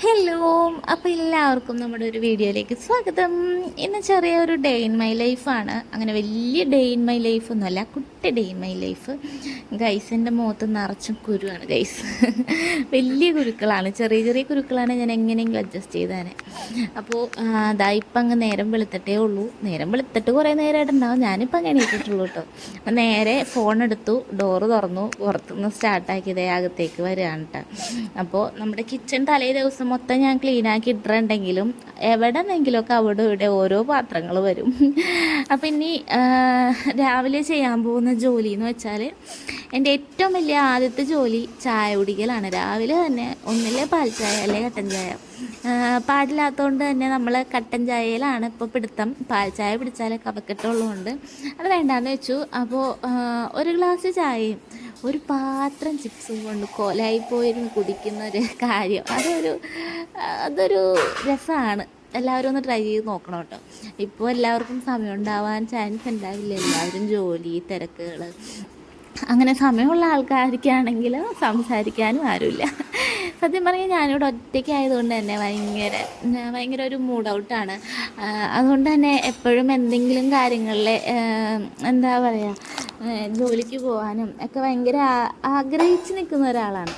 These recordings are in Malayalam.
ഹലോ അപ്പോൾ എല്ലാവർക്കും നമ്മുടെ ഒരു വീഡിയോയിലേക്ക് സ്വാഗതം. ഇന്ന് ചെറിയ ഒരു ഡേ ഇൻ മൈ ലൈഫാണ് അങ്ങനെ വലിയ ഡേ ഇൻ മൈ ലൈഫ് ഒന്നുമല്ല കുട്ടി ഡേ മൈ ലൈഫ് ഗൈസിന്റെ മുഖത്ത് നിറച്ച കുരുവാണ് ഗൈസ് വലിയ കുരുക്കളാണ്. ചെറിയ ചെറിയ കുരുക്കളാണ് ഞാൻ എങ്ങനെയെങ്കിലും അഡ്ജസ്റ്റ് ചെയ്തേനെ. അപ്പോൾ അതാ ഇപ്പം അങ്ങ് നേരം വെളുത്തിട്ടേ ഉള്ളൂ. നേരം വെളുത്തിട്ട് കുറേ നേരമായിട്ടുണ്ടാവും ഞാനിപ്പോൾ അങ്ങനെ ഇട്ടിട്ടുള്ളൂ കേട്ടോ. അപ്പം നേരെ ഫോൺ എടുത്തു ഡോറ് തുറന്നു പുറത്തുനിന്ന് സ്റ്റാർട്ടാക്കിയതേ അകത്തേക്ക് വരികയാണ് കേട്ടോ അപ്പോൾ നമ്മുടെ കിച്ചൺ തലേ ദിവസം മൊത്തം ഞാൻ ക്ലീനാക്കി ഇട്ടിട്ടുണ്ടെങ്കിലും എവിടെ നിന്നെങ്കിലുമൊക്കെ അവിടെ ഇവിടെ ഓരോ പാത്രങ്ങൾ വരും. അപ്പം ഇനി രാവിലെ ചെയ്യാൻ പോകുന്ന ജോലി എന്ന് വെച്ചാൽ എന്റെ ഏറ്റവും വലിയ ആദ്യത്തെ ജോലി ചായ കുടിക്കലാണ്. രാവിലെ തന്നെ ഒന്നില്ലേ പാൽ ചായ അല്ലെ കട്ടൻ ചായ? പാടില്ലാത്തതുകൊണ്ട് തന്നെ നമ്മൾ കട്ടൻ ചായയിലാണ് ഇപ്പോൾ പിടുത്തം. പാൽ ചായ പിടിച്ചാലേ കവക്കെട്ടുള്ളതുകൊണ്ട് അത് വേണ്ടാന്ന് വെച്ചു. അപ്പോൾ ഒരു ഗ്ലാസ് ചായയും ഒരു പാത്രം ചിപ്സും കൊണ്ട് കൊലായി പോയിരുന്ന് കുടിക്കുന്ന ഒരു കാര്യം. അതൊരു അതൊരു രസമാണ് എല്ലാവരും ഒന്ന് ട്രൈ ചെയ്ത് നോക്കണം കേട്ടോ. ഇപ്പോൾ എല്ലാവർക്കും സമയം ഉണ്ടാവാൻ ചാൻസ് ഉണ്ടാവില്ല. എല്ലാവരും ജോലി തിരക്കുകൾ അങ്ങനെ സമയമുള്ള ആൾക്കാർക്കാണെങ്കിൽ സംസാരിക്കാനും ആരുമില്ല. സത്യം പറഞ്ഞാൽ ഞാനിവിടെ ഒറ്റയ്ക്ക് ആയതുകൊണ്ട് തന്നെ ഭയങ്കര ഭയങ്കര ഒരു മൂഡ് ഔട്ടാണ് അതുകൊണ്ട് തന്നെ എപ്പോഴും എന്തെങ്കിലും കാര്യങ്ങളിൽ എന്താ പറയുക ജോലിക്ക് പോകാനും ഒക്കെ ഭയങ്കര ആഗ്രഹിച്ച് നിൽക്കുന്ന ഒരാളാണ്.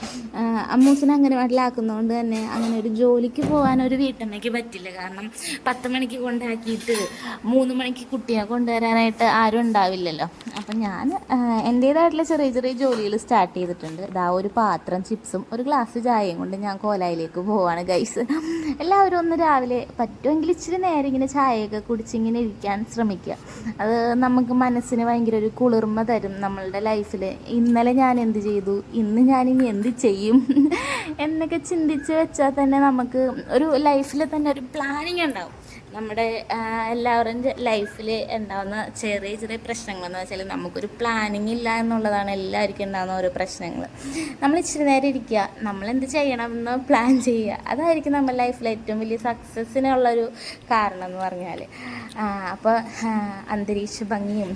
അമ്മൂസിനെ അംഗനവാടിലാക്കുന്നതുകൊണ്ട് തന്നെ അങ്ങനെ ഒരു ജോലിക്ക് പോകാൻ ഒരു വീട്ടമ്മയ്ക്ക് പറ്റില്ല. കാരണം പത്ത് മണിക്ക് കൊണ്ടാക്കിയിട്ട് മൂന്ന് മണിക്ക് കുട്ടിയെ കൊണ്ടുവരാനായിട്ട് ആരും ഉണ്ടാവില്ലല്ലോ. അപ്പം ഞാൻ എന്റേതായിട്ടുള്ള ചെറിയ ചെറിയ ജോലികൾ സ്റ്റാർട്ട് ചെയ്തിട്ടുണ്ട്. ഇതാ ഒരു പാത്രം ചിപ്സും ഒരു ഗ്ലാസ് ചായയും കൊണ്ട് ഞാൻ കോലായിലേക്ക് പോവാണ് ഗൈസ് എല്ലാവരും ഒന്ന് രാവിലെ പറ്റുമെങ്കിൽ ഇച്ചിരി നേരം ഇങ്ങനെ ചായയൊക്കെ കുടിച്ചിങ്ങനെ ഇരിക്കാൻ ശ്രമിക്കുക. അത് നമുക്ക് മനസ്സിന് ഭയങ്കര ഒരു കുളിർമ തരും നമ്മളുടെ ലൈഫിൽ ഇന്നലെ ഞാൻ എന്ത് ചെയ്തു? ഇന്ന് ഞാനിനി എന്ത് ചെയ്യും? എന്നൊക്കെ ചിന്തിച്ച് വെച്ചാൽ തന്നെ നമുക്ക് ഒരു ലൈഫിൽ തന്നെ ഒരു പ്ലാനിങ് ഉണ്ടാവും. നമ്മുടെ എല്ലാവരും എല്ലാവരുടെയും ലൈഫിൽ ഉണ്ടാകുന്ന ചെറിയ ചെറിയ പ്രശ്നങ്ങളെന്ന് വെച്ചാൽ നമുക്കൊരു പ്ലാനിങ് ഇല്ല എന്നുള്ളതാണ് എല്ലാവർക്കും ഉണ്ടാകുന്ന ഓരോ പ്രശ്നങ്ങൾ. നമ്മൾ ഇച്ചിരി നേരം ഇരിക്കുക. നമ്മൾ എന്ത് ചെയ്യണമെന്ന് പ്ലാൻ ചെയ്യുക. അതായിരിക്കും നമ്മുടെ ലൈഫിൽ ഏറ്റവും വലിയ സക്സസ്സിനുള്ളൊരു കാരണം എന്ന് പറഞ്ഞാൽ. അപ്പോൾ അന്തരീക്ഷ ഭംഗിയും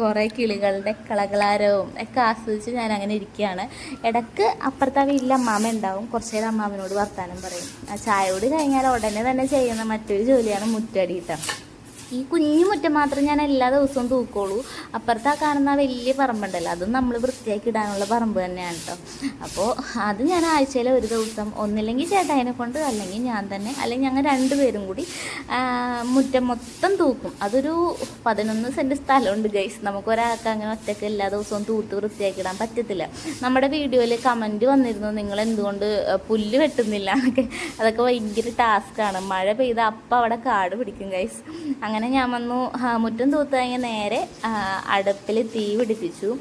കുറേ കിളികളുടെ കളകളാരവും ഒക്കെ ആസ്വദിച്ച് ഞാൻ അങ്ങനെ ഇരിക്കുകയാണ്. ഇടയ്ക്ക് അപ്പുറത്തെ വീട്ടിൽ അമ്മാമ ഉണ്ടാവും. കുറച്ച് നേരം വർത്താനം പറയും. ആ ചായയോട് കഴിഞ്ഞാൽ ഉടനെ തന്നെ ചെയ്യുന്ന മറ്റൊരു ജോലിയാണ് മുറ്റടി കേട്ടോ ഈ കുഞ്ഞു മുറ്റം മാത്രം ഞാൻ എല്ലാ ദിവസവും തൂക്കോളൂ അപ്പുറത്ത് ആ കാണുന്ന വലിയ പറമ്പുണ്ടല്ലോ അതും നമ്മൾ വൃത്തിയാക്കി ഇടാനുള്ള പറമ്പ് തന്നെയാണ് കേട്ടോ അപ്പോൾ അത് ഞാൻ ആഴ്ചയിൽ ഒരു ദിവസം ഒന്നില്ലെങ്കിൽ ചേട്ടായിനെ കൊണ്ട് അല്ലെങ്കിൽ ഞാൻ തന്നെ അല്ലെങ്കിൽ ഞങ്ങൾ രണ്ടുപേരും കൂടി മുറ്റം മൊത്തം തൂക്കും. അതൊരു പതിനൊന്ന് സെന്റ് സ്ഥലമുണ്ട് ഗൈസ് നമുക്ക് ഒരാൾക്ക് അങ്ങനെ ഒറ്റയ്ക്ക് എല്ലാ ദിവസവും തൂത്ത് വൃത്തിയാക്കി ഇടാൻ പറ്റത്തില്ല. നമ്മുടെ വീഡിയോയിൽ കമന്റ് വന്നിരുന്നു നിങ്ങൾ എന്തുകൊണ്ട് പുല്ല് വെട്ടുന്നില്ല? എന്നൊക്കെ. അതൊക്കെ ഭയങ്കര ടാസ്ക്കാണ് മഴ പെയ്ത അപ്പം അവിടെ കാട് പിടിക്കും ഗൈസ് അങ്ങനെ ഞാൻ വന്നു. മുറ്റം തൂത്ത് കഴിഞ്ഞാൽ നേരെ അടുപ്പിൽ തീ പിടിപ്പിച്ചു.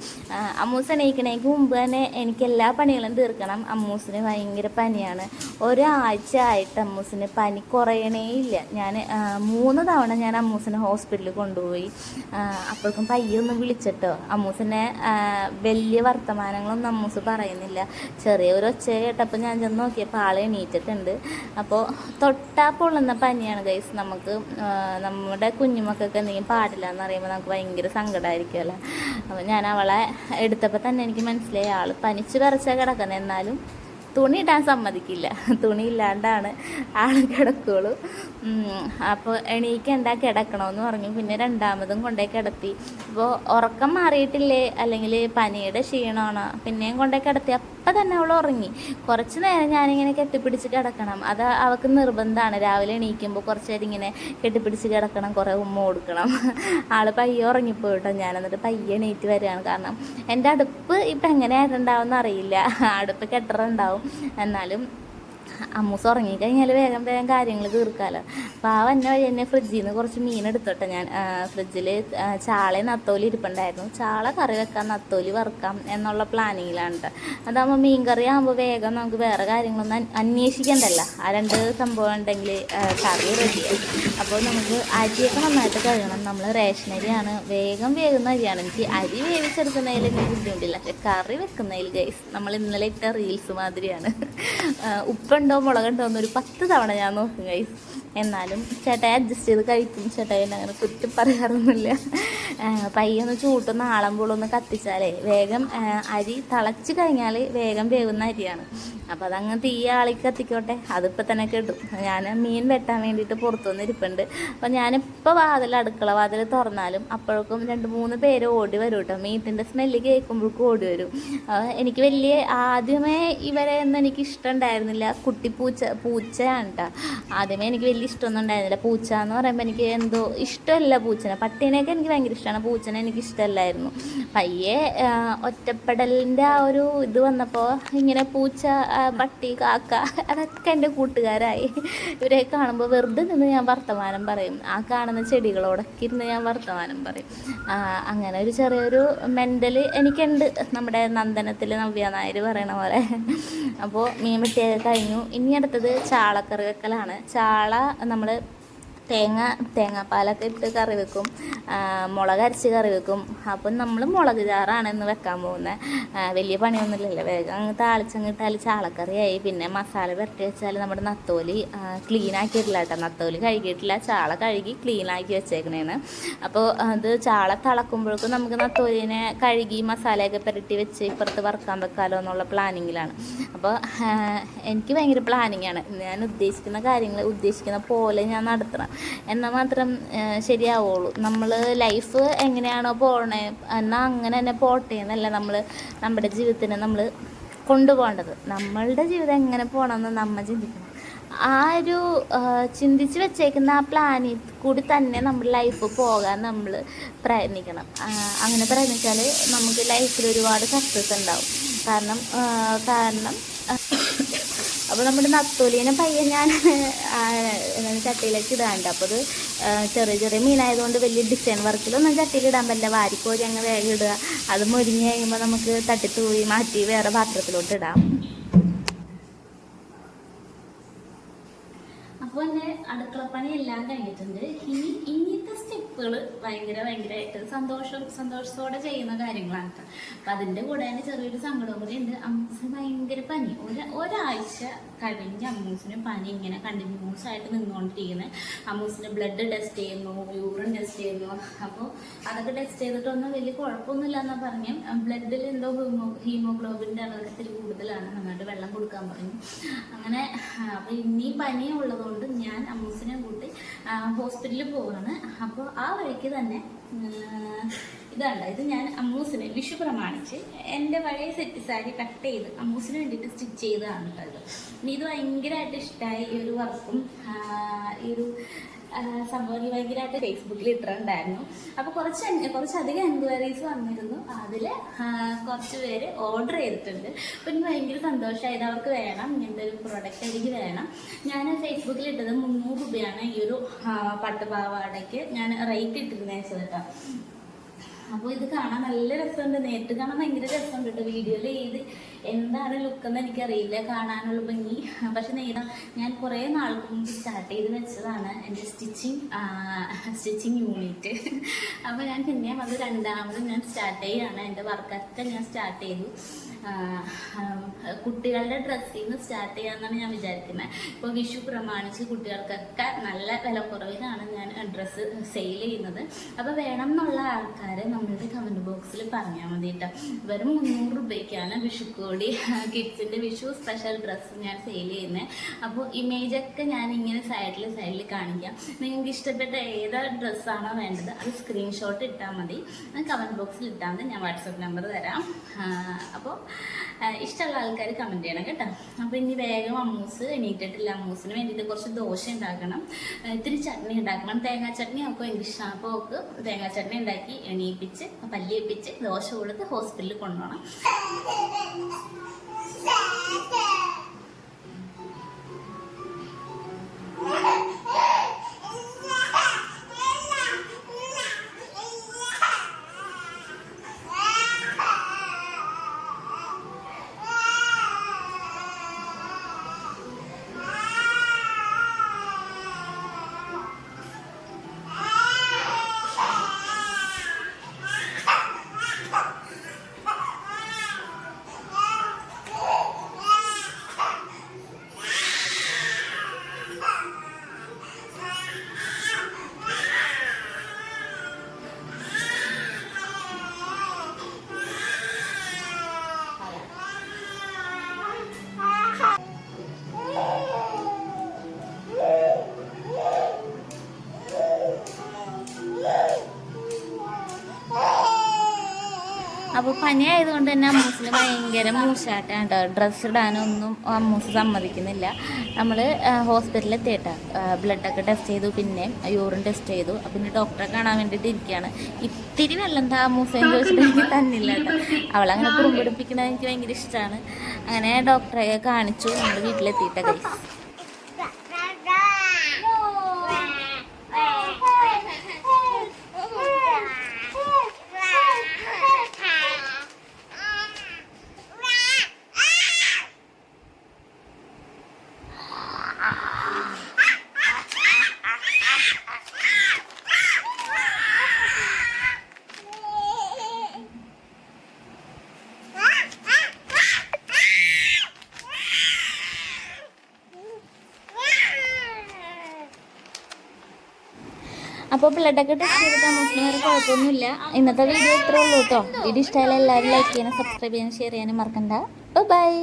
അമ്മൂസ് എണീക്കണേക്ക് മുമ്പ് തന്നെ എനിക്ക് എല്ലാ പണികളും തീർക്കണം. അമ്മൂസിന് ഭയങ്കര പനിയാണ്. ഒരാഴ്ച ആയിട്ട് അമ്മൂസിന് പനി കുറയണേ ഇല്ല. ഞാൻ മൂന്ന് തവണ ഞാൻ അമ്മൂസിനെ ഹോസ്പിറ്റലിൽ കൊണ്ടുപോയി. അപ്പോഴേക്കും പയ്യൊന്ന് വിളിച്ചിട്ടോ. അമ്മൂസിനെ വലിയ വർത്തമാനങ്ങളൊന്നും അമ്മൂസ് പറയുന്നില്ല. ചെറിയ ഒരു ഒച്ച കേട്ടപ്പോൾ ഞാൻ ചെന്ന് നോക്കിയപ്പോൾ ആളെ എണീറ്റിട്ടുണ്ട്. അപ്പോൾ തൊട്ടാ പൊള്ളുന്ന പനിയാണ് ഗൈസ്. നമുക്ക് ആ, നമ്മുടെ കുഞ്ഞുമക്കൾക്ക് എന്തെങ്കിലും പാടില്ല എന്ന് പറയുമ്പോൾ നമുക്ക് ഭയങ്കര സങ്കടമായിരിക്കുമല്ലോ അപ്പോൾ ഞാൻ അവളെ എടുത്തപ്പോൾ തന്നെ എനിക്ക് മനസ്സിലായി ആൾ പനിച്ച് വിറച്ചാൽ കിടക്കുന്നത് എന്നാലും തുണി ഇടാൻ സമ്മതിക്കില്ല. തുണി ഇല്ലാണ്ടാണ് ആൾ കിടക്കുള്ളൂ. അപ്പോൾ എണീക്കണ്ട കിടക്കണമെന്ന് പറഞ്ഞു. പിന്നെ രണ്ടാമതും കൊണ്ടേ കിടത്തി. അപ്പോൾ ഉറക്കം മാറിയിട്ടില്ലേ? അല്ലെങ്കിൽ പനിയുടെ ക്ഷീണമാണ്? പിന്നെയും കൊണ്ടേ കിടത്തി. അപ്പം തന്നെ അവൾ ഉറങ്ങി. കുറച്ച് നേരം ഞാനിങ്ങനെ കെട്ടിപ്പിടിച്ച് കിടക്കണം. അത് അവൾക്ക് നിർബന്ധമാണ്. രാവിലെ എണീക്കുമ്പോൾ കുറച്ച് നേരം ഇങ്ങനെ കെട്ടിപ്പിടിച്ച് കിടക്കണം. കുറേ ഉമ്മ കൊടുക്കണം. ആൾ പയ്യെ ഉറങ്ങിപ്പോയിട്ടോ. ഞാൻ എന്നിട്ട് പയ്യെ എണീറ്റ് വരികയാണ്. കാരണം എന്റെ അടുപ്പ് ഇപ്പം എങ്ങനെയായിട്ടുണ്ടാവും അറിയില്ല. അടുപ്പ് കെട്ടറുണ്ടാവും. എന്നാലും അമ്മൂസ് ഉറങ്ങിക്കഴിഞ്ഞാൽ വേഗം വേഗം കാര്യങ്ങൾ തീർക്കാമല്ലോ അപ്പോൾ ആ വന്ന വഴി തന്നെ ഫ്രിഡ്ജിൽ നിന്ന് കുറച്ച് മീൻ എടുത്തോട്ടെ ഞാൻ ഫ്രിഡ്ജിൽ ചാളയും നത്തോലി ഇരിപ്പുണ്ടായിരുന്നു. ചാള കറി വെക്കാം നത്തോലി വറുക്കാം എന്നുള്ള പ്ലാനിങ്ങിലാണ് കേട്ടോ അതാകുമ്പോൾ മീൻ കറി ആകുമ്പോൾ വേഗം നമുക്ക് വേറെ കാര്യങ്ങളൊന്നും അന്വേഷിക്കണ്ടല്ല. ആ രണ്ട് സംഭവം ഉണ്ടെങ്കിൽ കറി റെഡിയായി അപ്പോൾ നമുക്ക് അരിയൊക്കെ നന്നായിട്ട് കഴുകണം. നമ്മൾ റേഷൻ അരിയാണ്. വേഗം വേകുന്ന അരിയാണ്. എനിക്ക് അരി വേവിച്ചെടുക്കുന്നതിൽ എനിക്ക് ബുദ്ധിമുട്ടില്ല. പക്ഷെ കറി വെക്കുന്നതിൽ ഗൈസ് നമ്മൾ ഇന്നലെ ഇട്ട റീൽസ് മാതിരിയാണ്. ആ, ഉപ്പുണ്ടോ മുളകുണ്ടോ എന്നൊരു പത്ത് തവണ ഞാൻ നോക്കും ഗൈസ് എന്നാലും ചേട്ടായി അഡ്ജസ്റ്റ് ചെയ്ത് കഴിക്കും. ചേട്ടായി അങ്ങനെ കുറ്റം പറയാറൊന്നുമില്ല. പയ്യൊന്ന് ചൂട്ടുന്ന ആളമ്പോളൊന്ന് കത്തിച്ചാലേ വേഗം അരി തിളച്ച് കഴിഞ്ഞാൽ വേഗം വേവുന്ന അരിയാണ്. അപ്പോൾ അതങ്ങ് തീ ആളി കത്തിക്കോട്ടെ. അതിപ്പോൾ തന്നെ കിട്ടും ഞാൻ മീൻ വെട്ടാൻ വേണ്ടിയിട്ട് പുറത്തുനിന്ന് ഇരിപ്പുണ്ട്. അപ്പോൾ ഞാനിപ്പോൾ വാതിൽ അടുക്കള വാതിൽ തുറന്നാലും അപ്പോഴേക്കും രണ്ട് മൂന്ന് പേര് ഓടി വരും കേട്ടോ. മീറ്റിന്റെ സ്മെല്ല് കേൾക്കുമ്പോഴേക്കും ഓടി വരും. എനിക്ക് വലിയ ആദ്യമേ ഇവരെ ഒന്നും എനിക്ക് ഇഷ്ടമുണ്ടായിരുന്നില്ല കുട്ടി പൂച്ച പൂച്ചയാണ് കേട്ടോ. ആദ്യമേ എനിക്ക് വലിയ ഇഷ്ടമൊന്നും ഉണ്ടായിരുന്നില്ല. പൂച്ച എന്ന് പറയുമ്പോൾ എനിക്ക് എന്തോ ഇഷ്ടമല്ല പൂച്ചനെ. പട്ടീനെയൊക്കെ എനിക്ക് ഭയങ്കര ഇഷ്ടമാണ്. പൂച്ചനെ എനിക്ക് ഇഷ്ടമല്ലായിരുന്നു. പയ്യെ ഒറ്റപ്പെടലിന്റെ ആ ഒരു ഇത് വന്നപ്പോൾ ഇങ്ങനെ പൂച്ച പട്ടി കാക്ക അതൊക്കെ എന്റെ കൂട്ടുകാരായി. ഇവരെ കാണുമ്പോൾ വെറുതെ നിന്ന് ഞാൻ വർത്തമാനം പറയും. ആ കാണുന്ന ചെടികളോടൊക്കെ ഇരുന്ന് ഞാൻ വർത്തമാനം പറയും. അങ്ങനെ ഒരു ചെറിയൊരു മെന്റൽ എനിക്കുണ്ട്. നമ്മുടെ നന്ദനത്തിൽ നവ്യ നായർ പറയണ പോലെ. അപ്പോൾ മീൻ വെട്ടിയൊക്കെ കഴിഞ്ഞു. ഇനി അടുത്തത് ചാളക്കറി വെക്കലാണ്. ചാള നമ്മൾ തേങ്ങ തേങ്ങാപ്പാലൊക്കെ ഇട്ട് കറി വെക്കും. മുളക് അരച്ച് കറി വെക്കും. അപ്പം നമ്മൾ മുളക് ചാറാണ് ഇന്ന് വെക്കാൻ പോകുന്നത് വലിയ പണിയൊന്നുമില്ലല്ലോ. വേഗം അങ്ങ് താളിച്ചങ്ങ് ഇട്ടാൽ ചാളക്കറിയായി. പിന്നെ മസാല പുരട്ടി വെച്ചാൽ നമ്മുടെ നത്തോലി ക്ലീൻ ആക്കിയിട്ടില്ല കേട്ടോ. നത്തോലി കഴുകിയിട്ടില്ല. ചാള കഴുകി ക്ലീൻ ആക്കി വെച്ചേക്കണേന്ന് അപ്പോൾ അത് ചാള തിളക്കുമ്പോഴേക്കും നമുക്ക് നത്തോലിനെ കഴുകി മസാലയൊക്കെ പുരട്ടി വെച്ച് ഇപ്പുറത്ത് വറുക്കാൻ വെക്കാലോ എന്നുള്ള പ്ലാനിങ്ങിലാണ് അപ്പോൾ എനിക്ക് ഭയങ്കര പ്ലാനിങ് ആണ് ഞാൻ ഉദ്ദേശിക്കുന്ന കാര്യങ്ങൾ ഉദ്ദേശിക്കുന്ന പോലെ ഞാൻ നടത്തണം. എന്നാൽ മാത്രം ശരിയാവുള്ളൂ. നമ്മൾ ലൈഫ് എങ്ങനെയാണോ പോകണേ എന്നാൽ അങ്ങനെ തന്നെ പോട്ടെ എന്നല്ല നമ്മൾ നമ്മുടെ ജീവിതത്തിന് നമ്മൾ കൊണ്ടുപോകേണ്ടത്. നമ്മളുടെ ജീവിതം എങ്ങനെ പോകണമെന്ന് നമ്മൾ ചിന്തിക്കണം. ആ ഒരു ചിന്തിച്ച് വെച്ചേക്കുന്ന ആ പ്ലാനിൽ കൂടി തന്നെ നമ്മുടെ ലൈഫ് പോകാൻ നമ്മൾ പ്രയത്നിക്കണം. അങ്ങനെ പ്രയത്നിച്ചാൽ നമുക്ക് ലൈഫിൽ ഒരുപാട് സക്സസ് ഉണ്ടാവും. കാരണം കാരണം അപ്പോൾ നമ്മുടെ നത്തോലീനെ പയ്യെ ഞാൻ ചട്ടിയിലേക്ക് ഇടാണ്ട്. അപ്പോൾ അത് ചെറിയ ചെറിയ മീനായതുകൊണ്ട് വലിയ ഡിസൈൻ വർക്കിലൊന്നും ചട്ടിയിൽ ഇടാൻ പറ്റില്ല. വാരിക്കോരി അങ്ങ് വേഗം ഇടുക. അത് മുരിഞ്ഞ് കഴിയുമ്പോൾ നമുക്ക് തട്ടിത്തൂരി മാറ്റി വേറെ പാത്രത്തിലോട്ട് ഇടാം. അപ്പോൾ എന്റെ അടുക്കളപ്പണി എല്ലാം കഴിഞ്ഞിട്ടുണ്ട്. ഇനി ഇനിയത്തെ സ്റ്റെപ്പുകൾ ഭയങ്കര ഭയങ്കരമായിട്ട് സന്തോഷം സന്തോഷത്തോടെ ചെയ്യുന്ന കാര്യങ്ങളാണ് അപ്പം അതിന്റെ കൂടെ തന്നെ ചെറിയൊരു സങ്കടവും കൂടി ഉണ്ട്. അമ്മൂസിന് ഭയങ്കര പനി. ഒരു ഒരാഴ്ച കഴിഞ്ഞ് അമ്മൂസിന് പനി ഇങ്ങനെ കണ്ടിന്യൂസ് ആയിട്ട് നിന്നുകൊണ്ടിരിക്കുന്നത് അമ്മൂസിന് ബ്ലഡ് ടെസ്റ്റ് ചെയ്യുന്നു യൂറിൻ ടെസ്റ്റ് ചെയ്യുന്നു. അപ്പോൾ അതൊക്കെ ടെസ്റ്റ് ചെയ്തിട്ടൊന്നും വലിയ കുഴപ്പമൊന്നുമില്ല എന്നാ പറഞ്ഞു ബ്ലഡിൽ എന്തോ ഹീമോ ഹീമോഗ്ലോബിന്റെ അളവ് ഇത്തിരി കൂടുതലാണ്. നന്നായിട്ട് വെള്ളം കൊടുക്കാൻ പറഞ്ഞു. അങ്ങനെ അപ്പോൾ ഇനി പനിയുള്ളതുകൊണ്ട് ഞാൻ അമ്മൂസിനെ കൂട്ടി ഹോസ്പിറ്റലിൽ പോവാണ്. അപ്പോൾ ആ വഴിക്ക് തന്നെ ഇതുണ്ട് ഇത് ഞാൻ അമ്മൂസിന് വിഷു പ്രമാണിച്ച് എന്റെ പഴയ സെറ്റ് സാരി കട്ട് ചെയ്ത് അമ്മൂസിന് വേണ്ടിയിട്ട് സ്റ്റിച്ച് ചെയ്തതാണ് കേട്ടോ ഇനി ഇത് ഭയങ്കരമായിട്ട് ഇഷ്ടമായി ഈ ഒരു വർക്കും ഈ ഒരു സംഭവം ഭയങ്കരമായിട്ട് ഫേസ്ബുക്കിൽ ഇട്ടിട്ടുണ്ടായിരുന്നു. അപ്പോൾ കുറച്ച് കുറച്ചധികം എൻക്വയറീസ് വന്നിരുന്നു. അതിൽ കുറച്ച് പേര് ഓർഡർ ചെയ്തിട്ടുണ്ട്. അപ്പോൾ എനിക്ക് ഭയങ്കര സന്തോഷമായത് അവർക്ക് വേണം ഇങ്ങനത്തെ ഒരു പ്രോഡക്റ്റ് എനിക്ക് വേണം. ഞാൻ ഫേസ്ബുക്കിൽ ഇട്ടത് മുന്നൂറ് രൂപയാണ് ഈ ഒരു പട്ടുപാവാടയ്ക്ക് ഞാൻ റേറ്റ് ഇട്ടിരുന്നേച്ചത് കേട്ടോ. അപ്പോൾ ഇത് കാണാൻ നല്ല രസമുണ്ട്. നേരിട്ട് കാണാൻ ഭയങ്കര രസമുണ്ട് കേട്ടോ. വീഡിയോയിൽ ഏത് എന്താണ് ലുക്ക് എന്ന് എനിക്കറിയില്ല. കാണാനുള്ള ഭംഗി. പക്ഷെ നേരം ഞാൻ കുറേ നാൾക്ക് മുമ്പ് സ്റ്റാർട്ട് ചെയ്ത് വെച്ചതാണ് എന്റെ സ്റ്റിച്ചിങ് സ്റ്റിച്ചിങ് യൂണിറ്റ് അപ്പോൾ ഞാൻ പിന്നെയും അത് രണ്ടാമത് ഞാൻ സ്റ്റാർട്ട് ചെയ്യാണ്. എന്റെ വർക്കൊക്കെ ഞാൻ സ്റ്റാർട്ട് ചെയ്തു. കുട്ടികളുടെ ഡ്രസ്സിങ് സ്റ്റാർട്ട് ചെയ്യാമെന്നാണ് ഞാൻ വിചാരിക്കുന്നത് ഇപ്പോൾ വിഷു പ്രമാണിച്ച് കുട്ടികൾക്കൊക്കെ നല്ല വിലക്കുറവിലാണ് ഞാൻ ഡ്രസ്സ് സെയിൽ ചെയ്യുന്നത്. അപ്പോൾ വേണം എന്നുള്ള ആൾക്കാർ നമ്മളുടെ കമന്റ് ബോക്സിൽ പറഞ്ഞാൽ മതി കേട്ടോ വെറും മുന്നൂറ് രൂപയ്ക്കാണ് വിഷുക്കോടി കിഡ്സിന്റെ വിഷു സ്പെഷ്യൽ ഡ്രസ്സ് ഞാൻ സെയിൽ ചെയ്യുന്നത് അപ്പോൾ ഇമേജൊക്കെ ഞാൻ ഇങ്ങനെ സൈഡിൽ സൈഡിൽ കാണിക്കാം. നിങ്ങൾക്ക് ഇഷ്ടപ്പെട്ട ഏത് ഡ്രസ്സാണോ വേണ്ടത് അത് സ്ക്രീൻഷോട്ട് ഇട്ടാൽ മതി. കമന്റ് ബോക്സിൽ ഇട്ടാൽ മതി. ഞാൻ വാട്സപ്പ് നമ്പർ തരാം. അപ്പോൾ ഇഷ്ടമുള്ള ആൾക്കാർ കമന്റ് ചെയ്യണം കേട്ടോ. അപ്പോൾ ഇനി വേഗം അമ്മൂസ് എണീറ്റിട്ടില്ല. അമ്മൂസിന് വേണ്ടിയിട്ട് കുറച്ച് ദോശ ഉണ്ടാക്കണം. ഇത്തിരി ചട്നി ഉണ്ടാക്കണം. തേങ്ങാ ചട്നി എനിക്ക് ഇഷ്ടമാണ് അപ്പോൾ അവൾക്ക് തേങ്ങാ ചട്നി ഉണ്ടാക്കി എണീപ്പിച്ച് പല്ലിയിപ്പിച്ച് ദോശ കൊടുത്ത് ഹോസ്പിറ്റലിൽ കൊണ്ടുപോകണം അപ്പോൾ പനി ആയതുകൊണ്ട് തന്നെ അമ്മൂസിന് ഭയങ്കര മൂശാട്ടാണ് കേട്ടോ ഡ്രസ്സ് ഇടാനൊന്നും അമ്മൂസ് സമ്മതിക്കുന്നില്ല. നമ്മൾ ഹോസ്പിറ്റലിൽ എത്തിയിട്ടാ ബ്ലഡൊക്കെ ടെസ്റ്റ് ചെയ്തു പിന്നെ യൂറിൻ ടെസ്റ്റ് ചെയ്തു. പിന്നെ ഡോക്ടറെ കാണാൻ വേണ്ടിയിട്ട് ഇരിക്കുകയാണ് ഇത്തിരി വെള്ളം എന്താ അമ്മൂസേന്ന് ചോദിച്ചിട്ട് തന്നില്ല കേട്ടോ അവളങ്ങനെ കുറുമ്പിടിപ്പിക്കുന്നത് എനിക്ക് ഭയങ്കര ഇഷ്ടമാണ് അങ്ങനെ ഡോക്ടറെ കാണിച്ചു. നമ്മൾ വീട്ടിലെത്തിയിട്ട അപ്പോൾ ബ്ലഡൊക്കെ ടെസ്റ്റ് ചെയ്തിട്ട് മുസ്ലിംകാർക്ക് കുഴപ്പമൊന്നുമില്ല. ഇന്നത്തെ വീഡിയോ ഇത്രേ ഉള്ളൂ കേട്ടോ വീഡിയോ ഇഷ്ടമായാലും എല്ലാവരും ലൈക്ക് ചെയ്യാനും സബ്സ്ക്രൈബ് ചെയ്യാനും ഷെയർ ചെയ്യാനും മറക്കണ്ട. ബൈ